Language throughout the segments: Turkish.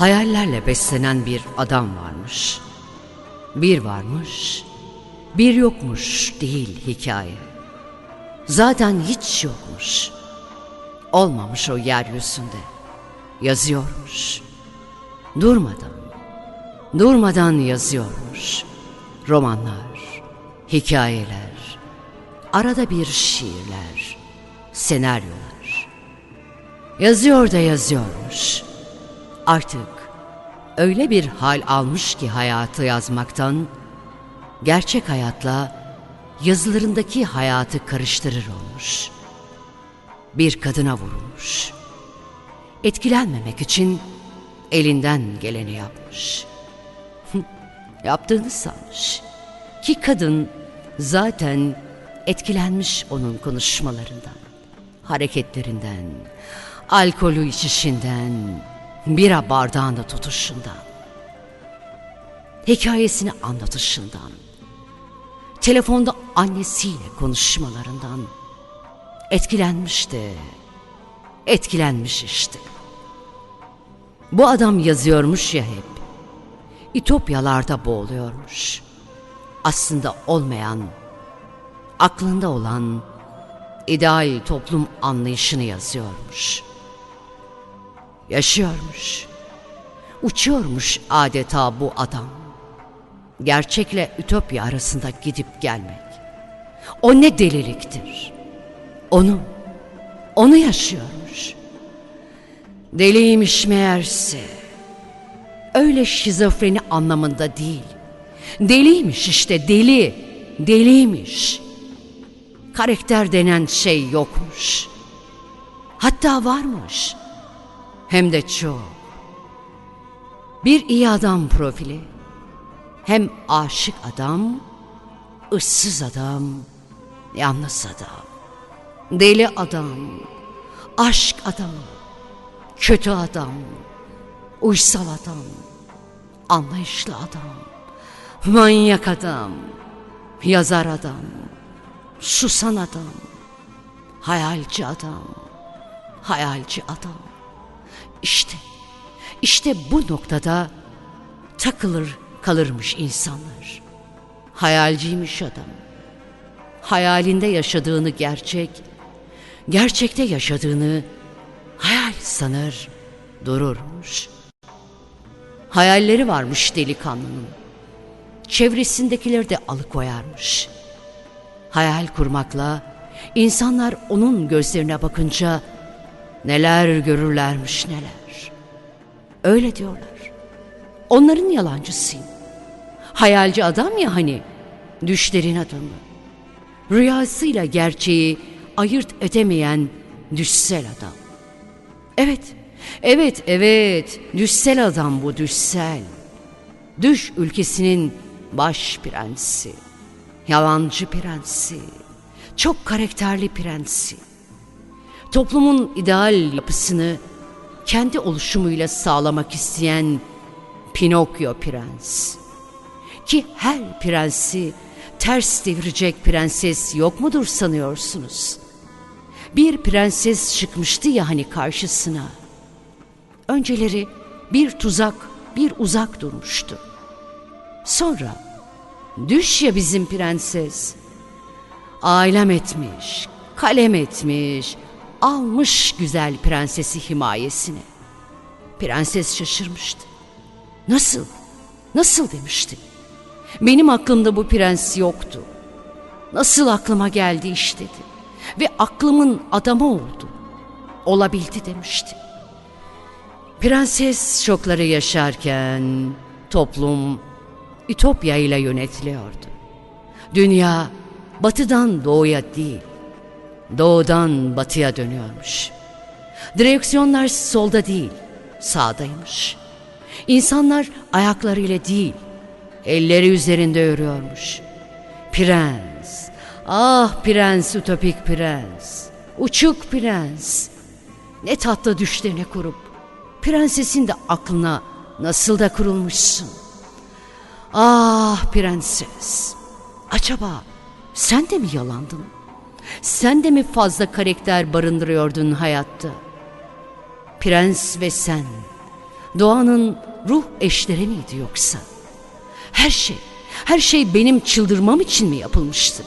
Hayallerle beslenen bir adam varmış. Bir varmış, bir yokmuş değil hikaye. Zaten hiç yokmuş. Olmamış o yeryüzünde. Yazıyormuş. Durmadan, durmadan yazıyormuş. Romanlar, hikayeler, arada bir şiirler, senaryolar. Yazıyor da yazıyormuş. Artık öyle bir hal almış ki hayatı yazmaktan, gerçek hayatla yazılarındaki hayatı karıştırır olmuş. Bir kadına vurulmuş. Etkilenmemek için elinden geleni yapmış. Yaptığını sanmış. Ki kadın zaten etkilenmiş onun konuşmalarından, hareketlerinden, alkolü içişinden, bira bardağında tutuşundan, hikayesini anlatışından, telefonda annesiyle konuşmalarından etkilenmişti. Etkilenmiş işte. Bu adam yazıyormuş ya hep. İtopyalarda boğuluyormuş. Aslında olmayan, aklında olan ideal toplum anlayışını yazıyormuş. Yaşıyormuş. Uçuyormuş adeta bu adam. Gerçekle ütopya arasında gidip gelmek. O ne deliliktir. Onu, onu yaşıyormuş. Deliymiş meğerse. Öyle şizofreni anlamında değil. Deliymiş işte deli. Deliymiş. Karakter denen şey yokmuş. Hatta varmış. Hem de çok. Bir iyi adam profili. Hem aşık adam, ıssız adam, yalnız adam. Deli adam, aşk adamı, kötü adam, uysal adam, anlayışlı adam, manyak adam, yazar adam, susan adam, hayalci adam, hayalci adam. İşte, işte bu noktada takılır kalırmış insanlar. Hayalciymiş adam. Hayalinde yaşadığını gerçek, gerçekte yaşadığını hayal sanır, dururmuş. Hayalleri varmış delikanlının. Çevresindekileri de alıkoyarmış. Hayal kurmakla insanlar onun gözlerine bakınca neler görürlermiş neler. Öyle diyorlar. Onların yalancısıyım. Hayalci adam ya hani, düşlerin adamı. Rüyasıyla gerçeği ayırt edemeyen düşsel adam. Evet, evet, evet, düşsel adam bu düşsel. Düş ülkesinin baş prensi, yalancı prensi, çok karakterli prensi. Toplumun ideal yapısını kendi oluşumuyla sağlamak isteyen Pinokyo prens. Ki her prensi ters devirecek prenses yok mudur sanıyorsunuz? Bir prenses çıkmıştı ya hani karşısına. Önceleri bir tuzak, bir uzak durmuştu. Sonra düş ya bizim prenses. Ailem etmiş, kalem etmiş, almış güzel prensesi himayesine. Prenses şaşırmıştı. Nasıl? Nasıl demişti. Benim aklımda bu prens yoktu. Nasıl aklıma geldi iş dedi. Ve aklımın adamı oldu. Olabildi demişti. Prenses şokları yaşarken toplum Ütopya ile yönetiliyordu. Dünya batıdan doğuya değil, doğudan batıya dönüyormuş. Direksiyonlar solda değil, sağdaymış. İnsanlar ayaklarıyla değil, elleri üzerinde yürüyormuş. Prens, ah prens, ütopik prens, uçuk prens. Ne tatlı düşlerine kurup, prensesin de aklına nasıl da kurulmuşsun. Ah prenses, acaba sen de mi yalandın? Sen de mi fazla karakter barındırıyordun hayatta? Prens ve sen Doğanın ruh eşleri miydi yoksa? Her şey, her şey benim çıldırmam için mi yapılmıştı?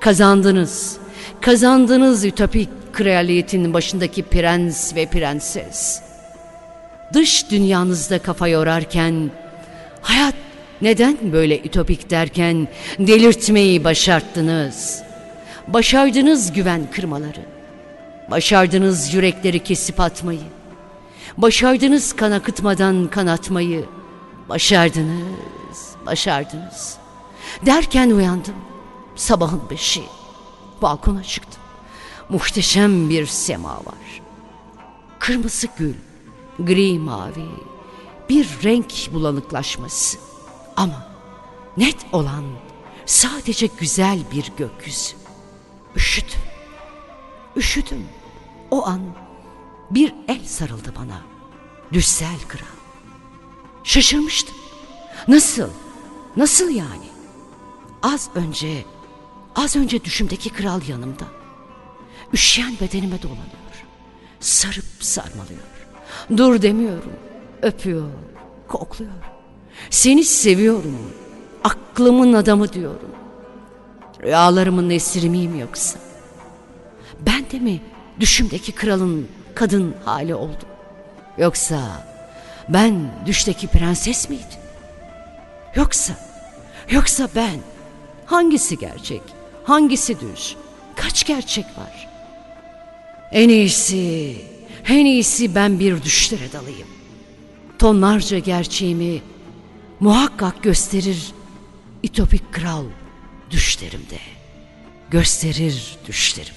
Kazandınız, kazandınız ütopik kraliyetin başındaki prens ve prenses. Dış dünyanızda kafa yorarken, hayat neden böyle ütopik derken delirtmeyi başarttınız. Başardınız güven kırmaları. Başardınız yürekleri kesip atmayı. Başardınız kan akıtmadan kan atmayı. Başardınız, başardınız. Derken uyandım. Sabahın beşi. Balkona çıktım. Muhteşem bir sema var. Kırmızı gül, gri mavi, bir renk bulanıklaşması. Ama net olan sadece güzel bir gökyüzü. Üşüdüm. O an bir el sarıldı bana. Düssel kral. Şaşırmıştım. Nasıl? Nasıl yani? Az önce, az önce düşümdeki kral yanımda. Üşüyen bedenime dolanıyor. Sarıp sarmalıyor. Dur demiyorum. Öpüyor, kokluyor. Seni seviyorum. Aklımın adamı diyorum. Rüyalarımın esiri miyim yoksa? Ben de mi düşümdeki kralın kadın hali oldum? Yoksa ben düşteki prenses miydim? Yoksa, yoksa ben hangisi gerçek, hangisi düş? Kaç gerçek var? En iyisi, en iyisi ben bir düşlere dalayım. Tonlarca gerçeğimi muhakkak gösterir İtopik kral düşlerimde. Gösterir düşlerim.